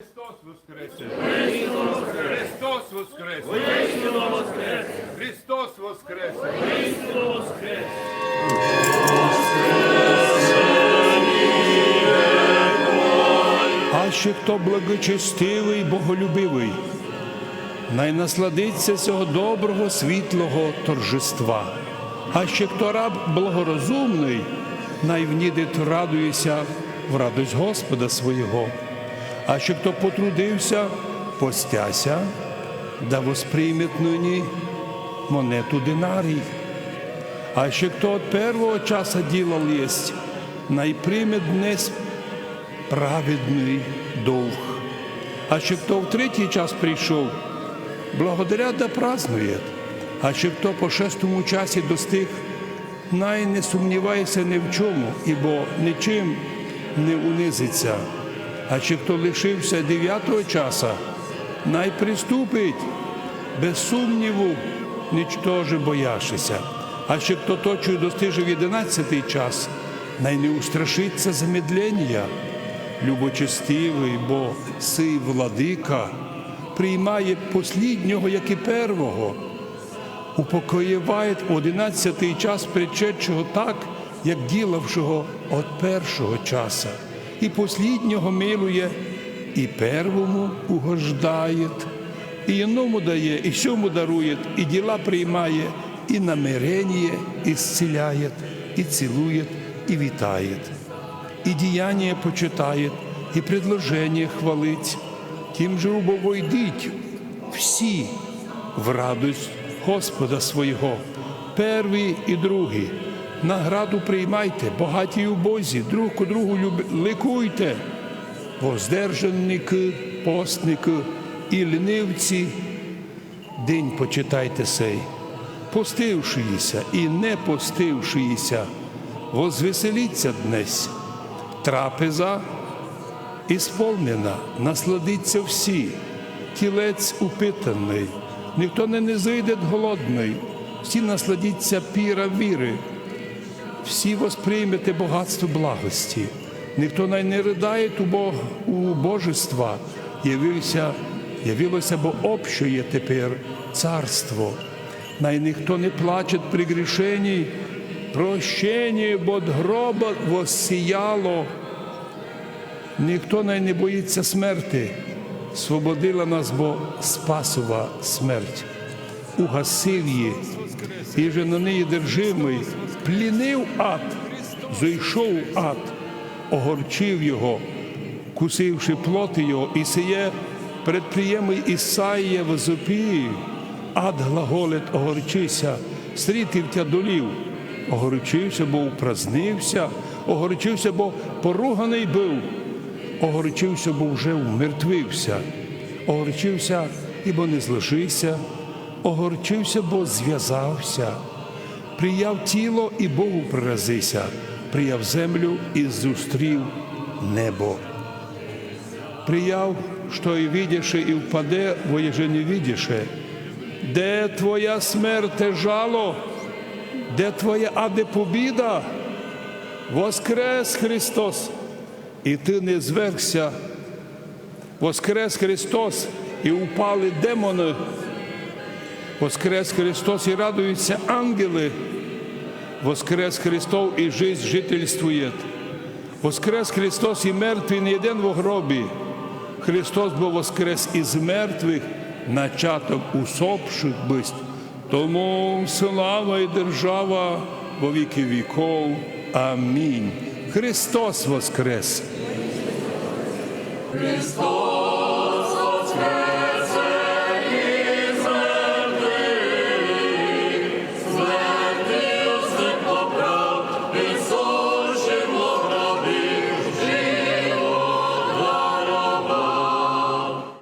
Христос воскресе! Христос воскресе! Христос воскресе! А ще хто благочестивий, боголюбивий, най насладиться цього доброго світлого торжества. А ще хто раб благорозумний, най внідить радується в радость Господа свого. А ще хто потрудився, постяся, да восприймет нині монету динарій. А ще хто от первого часа ділал єсть, най прийме днес праведний долг. А ще хто в третій час прийшов, благодаря да празднує. А ще хто по шестому часі достиг, най не сумнівається ні в чому, ібо нічим не унизиться. А ще хто лишився дев'ятого часа, най приступить, без сумніву, нічтоже бояшися. А ще хто точою достижив одинадцятий час, най не устрашиться замедлення. Любочестивий, бо сий владика приймає посліднього, як і первого, упокоєває одинадцятий час причетчого так, як ділавшого от першого часа, і посліднього милує, і первому угождає, і іному дає, і сьому дарує, і діла приймає, і намирення исцеляет, і цілує, і вітає и деяния почитает, и предложение хвалить. Тим же убовойдіть всі в радость Господа свого, перві і другі. Награду приймайте, богаті й убозі, друг у другу ликуйте, воздержанники, постники і лінивці, день почитайте сей, постившиїся і не постившиїся, возвеселіться днесь трапеза ісполнена, насладиться всі, тілець упитаний, ніхто не не зайде голодний, всі насладіться піра віри, всі восприймете багатство благості, ніхто най не ридає Бог, у божества, явився, явилося, бо общує тепер царство. Най ніхто не плаче при грішенні, прощення, бо гроба воссіяло. Ніхто най не боїться смерти, свободила нас, бо спасова смерть. Угасив її, і же на неї держимий, плінив ад, зайшов ад, огорчив його, кусивши плоти його, і сіє предприємий Ісаїя в Зопії, ад глаголет огорчися, стрітив тя долів, огорчився, бо упразнився, огорчився, бо поруганий був, огорчився, бо вже вмертвився, огорчився, ібо не злишився, огорчився, бо зв'язався, прияв тіло і Богу приразися, прияв землю і зустрів небо. Прияв, що і видяше, і впаде, воєже не видяше. Де твоя смерте жало? Де твоя аде побіда? Воскрес Христос, і ти не звергся. Воскрес Христос, і упали демони. Воскрес Христос і радуються ангели. Воскрес Христос і жизнь жительствує. Воскрес Христос і мертвий не один в гробі. Христос бо воскрес із мертвих, начаток усопших бисть. Тому слава і держава во віки віков. Амінь. Христос воскрес! Христос